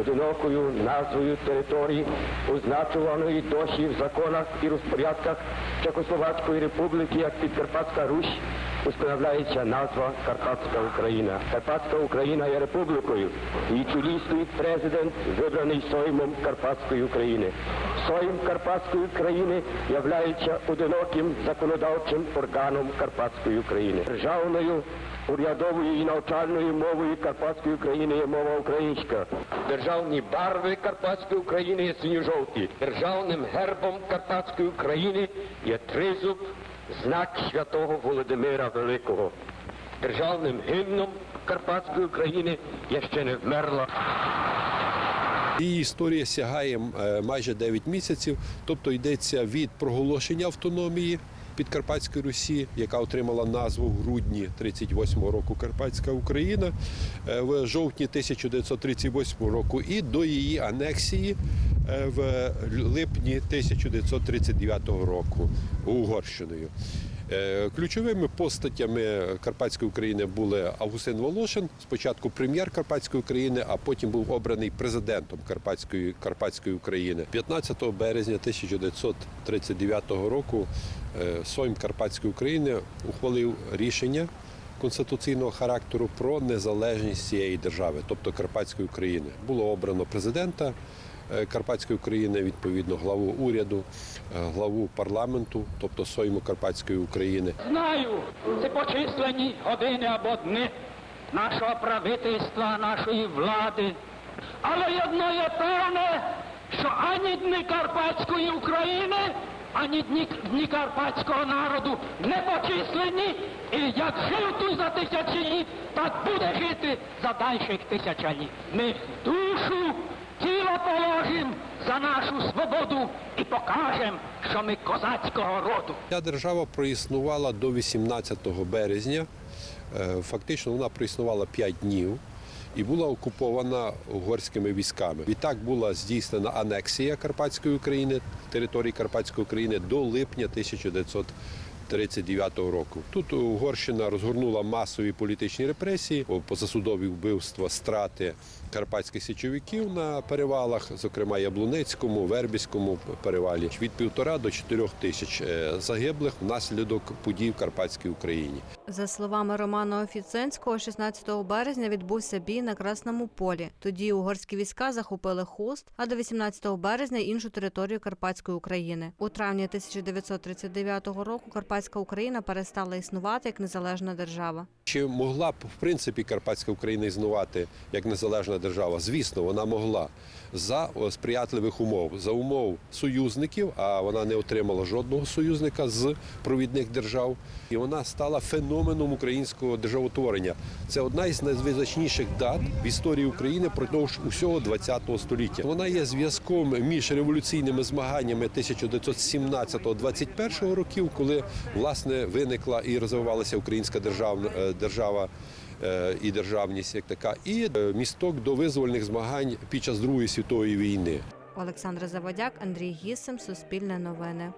одинокою назвою території, означуваної досі в законах і розпорядках Чехословацької республіки як Підкарпатська Русь, установляється назва Карпатська Україна. Карпатська Україна є республікою. Її чолі стоїть президент, вибраний Соймом Карпатської України. Сойм Карпатської України являється одиноким законодавчим органом Карпатської України. Державною урядовою і навчальною мовою Карпатської України є мова українська. Державні барви Карпатської України є синьо-жовті. Державним гербом Карпатської України є тризуб, знак святого Володимира Великого. Державним гімном Карпатської України є ще не вмерла. Її історія сягає е, майже 9 місяців, тобто йдеться від проголошення автономії Підкарпатської Русі, яка отримала назву в грудні 38 року Карпатська Україна е, в жовтні 1938 року, і до її анексії в липні 1939 року Угорщиною. Е, Ключовими постатями Карпатської України були Августин Волошин, спочатку прем'єр Карпатської України, а потім був обраний президентом Карпатської, Карпатської України. 15 березня 1939 року е, Сойм Карпатської України ухвалив рішення конституційного характеру про незалежність цієї держави, тобто Карпатської України. Було обрано президента. е, Карпатської України, відповідно, главу уряду, е, главу парламенту, тобто Сойму Карпатської України. Знаю, це почислені години або дни нашого правительства, нашої влади. Але одно є певне, що ані дні Карпатської України, ані дні, дні карпатського народу не почислені, і як жив тут за тисячі, літ, так буде жити за дальших тисячоліть. Ми душу, тіло положимо за нашу свободу і покажемо, що ми козацького роду. Ця держава проіснувала до 18 березня. Е, Фактично вона проіснувала 5 днів і була окупована угорськими військами. Відтак була здійснена анексія Карпатської України, території Карпатської України до липня 1939 року. Тут Угорщина розгорнула масові політичні репресії, позасудові вбивства, страти карпатських січовиків на перевалах, зокрема Яблунецькому, Вербіському перевалі. Від півтора до чотирьох тисяч е, загиблих внаслідок подій в Карпатській Україні. За словами Романа Офіценського, 16 березня відбувся бій на Красному полі. Тоді угорські війська захопили Хуст, а до 18 березня іншу територію Карпатської України. У травні 1939 року Карпатська Україна перестала існувати як незалежна держава. Чи могла б в принципі Карпатська Україна існувати як незалежна держава? Звісно, вона могла за сприятливих умов, за умов союзників, а вона не отримала жодного союзника з провідних держав. І вона стала феноменом українського державотворення. Це одна із найвизначніших дат в історії України продовж усього ХХ століття. Вона є зв'язком між революційними змаганнями 1917-21 років, коли власне виникла і розвивалася українська державна е, держава е, і державність як така, і е, місток до визвольних змагань під час Другої світової війни. Олександр Заводяк, Андрій Гісим, Суспільне новини.